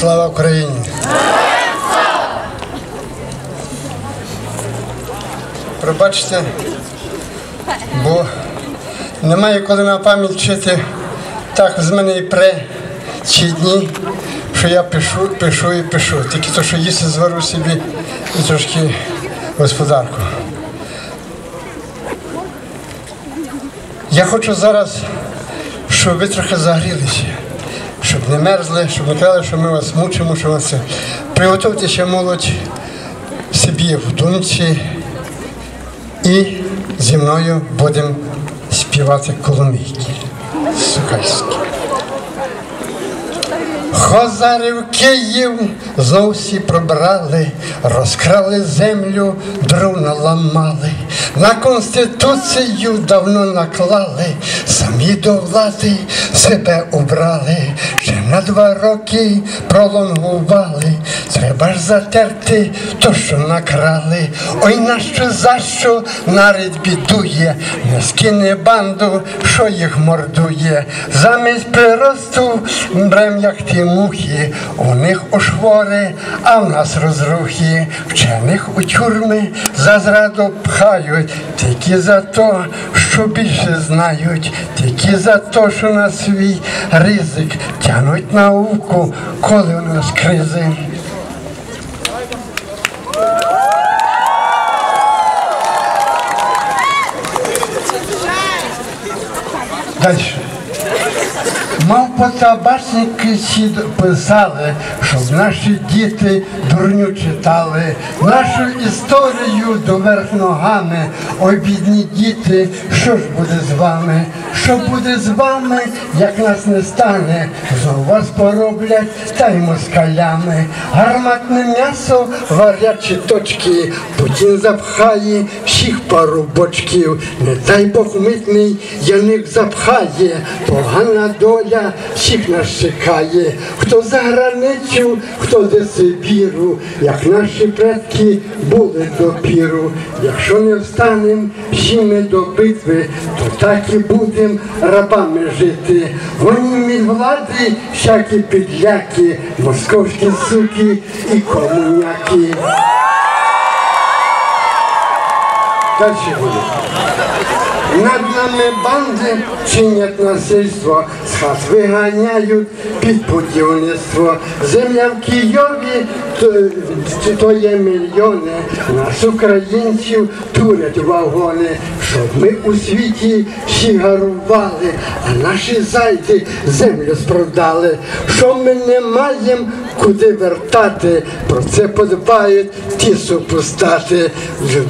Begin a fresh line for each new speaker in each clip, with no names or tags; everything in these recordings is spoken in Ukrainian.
Слава Україні! Пробачте, бо немає коли на пам'ять вчити так з мене і пре ці дні, що я пишу, пишу і пишу. Тільки то, що їсти звару собі і трошки господарку. Я хочу зараз, щоб ви трохи загрілися, не мерзли, щоб не казали, що ми вас мучимо, що вас це. ще молодь, собі в думці і зі мною будемо співати коломійки сухальські. Хозари в Київ зовсім пробрали, розкрали землю, друна ламали, на конституцію давно наклали, самі до влади себе убрали, ще на два роки пролонгували. Треба ж затерти то, що накрали. Ой, нащо за що нарід бідує, не скине банду, що їх мордує. Замість приросту брем, як ті мухи, у них ошвори, а в нас розрухи. Вчених у тюрми за зраду пхають, тільки за то, що більше знають, тільки за то, що на свій ризик тянуть науку, коли у нас кризи. Далі. Мав потабачники всі писали, щоб наші діти дурню читали, нашу історію доверх ногами. Ой, бідні діти, що ж буде з вами? Що буде з вами, як нас не стане? Знову вас пороблять та й москалями. Гарматне м'ясо, варячі точки, Путін запхає всіх пару бочків. Не дай Бог митний яник запхає, погана доля всіх нас чекає. Хто за границю, хто до Сибіру, як наші предки були до піру. Якщо не встанем всі ми до битви, то так і будем рабами жити. Вони від влади всякі підляки, московські суки і комуняки. Далі буде. Над нами банди чинять насильство, з хат виганяють під будівництво. Земля в Києві то, то є мільйони. Нас українців турять вагони, ми у світі всі гарували, а наші зайди землю спродали. Що ми не маємо куди вертати, про це подбають ті супостати.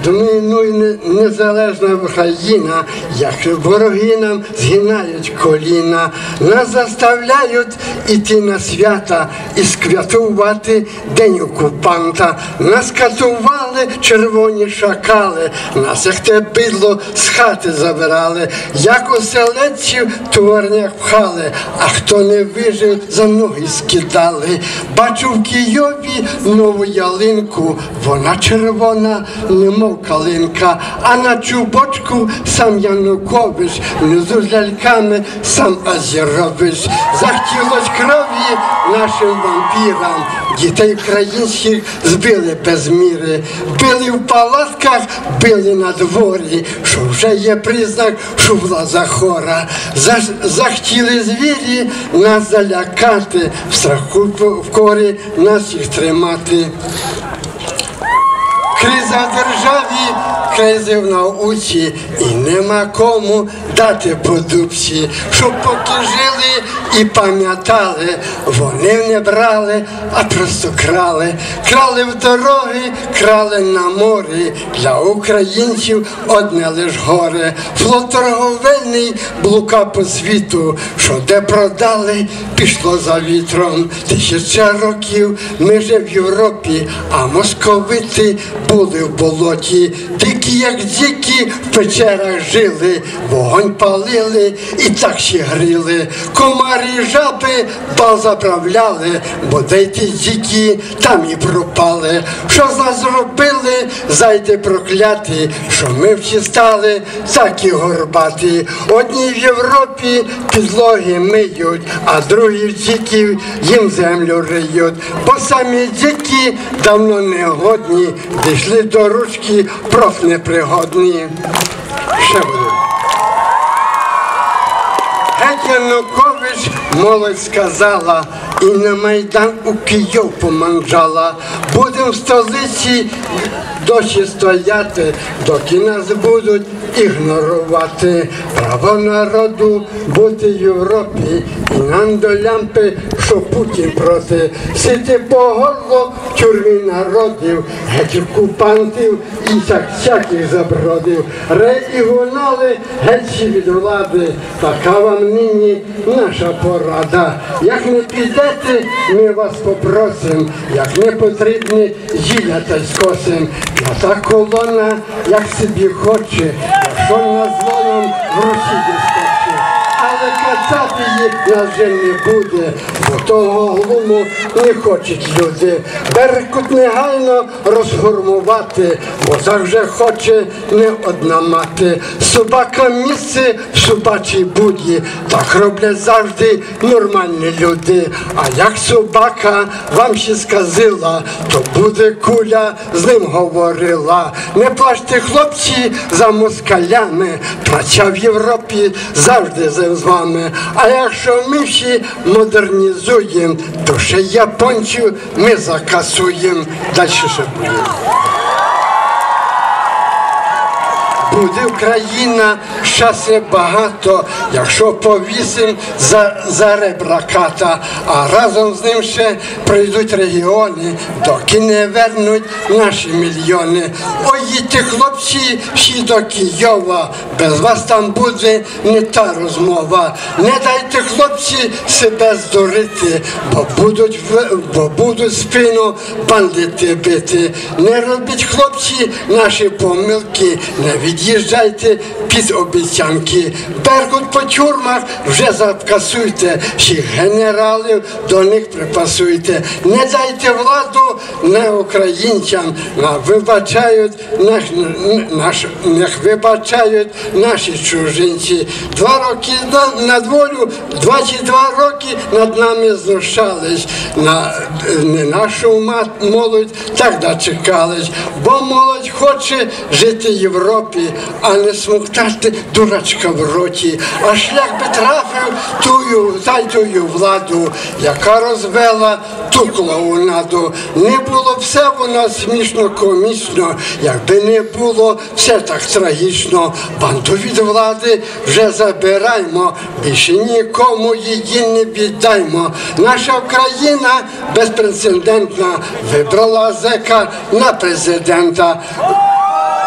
Домінує незалежна Україна, як вороги нам згинають коліна, нас заставляють іти на свята і сквятувати день окупанта. Нас катували червоні шакали, нас як те бидло з хати забирали, як оселедців товарнях пхали, а хто не вижив, за ноги скидали. Бачу в Києві нову ялинку, вона червона, немов калинка, а на чубочку сам Янукович, внизу з ляльками сам Азірович. Захотілось крові нашим вампірам, дітей українських збили без міри, били в палатках, били на дворі, що вже є признак, що влада хора. Зах- Захотіли звірі нас залякати, в страху в корі нас їх тримати. Криза в державі, кризи в науці, і нема кому дати по дубці, щоб поки жили і пам'ятали, вони не брали, а просто крали. Крали в дороги, крали на морі. Для українців одне лиш горе. Флот торговельний блука по світу, що де продали, пішло за вітром. Тисяча років ми же в Європі, а московити були в болоті. дикі, як дикі, в печерах жили, вогонь палили і так ще гріли. Комарі жаби бал заправляли, бо де ті дикі там і пропали. Що нас зробили, зайди прокляті, що ми всі стали такі горбаті. Одні в Європі підлоги миють, а другі в їм землю риють. Бо самі дикі давно не годні, дійшли до ручки профнепригодні. Ще буде. Геть Янукович молодь сказала, і на Майдан у Київ поманджала. Будем в столиці дощі стояти, доки нас будуть ігнорувати. Право народу бути в Європі, і нам до лямпи, що Путін проти. Сити по горло тюрмі народів, геть окупантів і всяких забродив. Реігонали геть від влади, така вам нині наша порада. Як не підете, ми вас попросим, як не потрібні, зілля та скосим. А та колона, як собі хоче, якщо на злоном в скоче. Але кацапи її нас вже не буде, бо того глуму не хочуть люди. Беркут негайно розгормувати, бо вже хоче не одна мати. Собака місце в собачій буді, так роблять завжди нормальні люди. А як собака вам ще сказила, то буде куля з ним говорила. Не плачте, хлопці, за москалями, праця в Європі завжди з вами. А якщо ми всі модернізуємо, то ще японців ми закасуємо. Далі ще буде. Буде Україна щастя багато, якщо повісим за, за ребра ката, а разом з ним ще прийдуть регіони, доки не вернуть наші мільйони. Ой, хлопці, всі до Києва, без вас там буде не та розмова. Не дайте, хлопці, себе здурити, бо будуть, в- бо будуть спину бандити бити. Не робіть, хлопці, наші помилки, не від'їжджайте під обіцянки. Беркут по тюрмах вже закасуйте, всіх генералів до них припасуйте. Не дайте владу не українцям, на вибачають наш, наш, нech вибачають наші чужинці. Два роки на волю, 22 роки над нами знущались. На, не нашу мат, молодь так дочекались, бо молодь хоче жити в Європі, а не смоктати дурачка в роті. А шлях би трафив тую тую владу, яка розвела ту клоунаду. Не було все воно смішно комічно, якби не було все так трагічно. Банду від влади вже забираймо, більше нікому її не віддаймо. Наша Україна безпрецедентна вибрала зека на президента.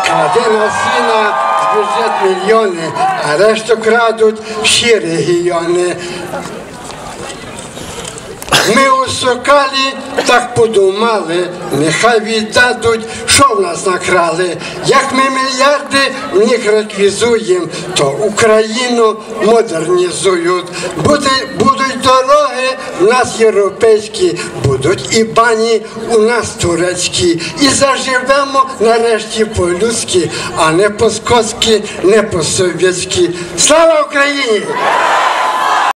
Краде на сина з бюджет мільйони, а решту крадуть всі регіони. Ми у Сокалі так подумали, нехай віддадуть, що в нас накрали. Як ми мільярди в них реквізуємо, то Україну модернізують. Буде, будуть дороги в нас європейські, будуть і бані у нас турецькі. І заживемо нарешті по-людськи, а не по-скотськи, не по-совєтськи. Слава Україні!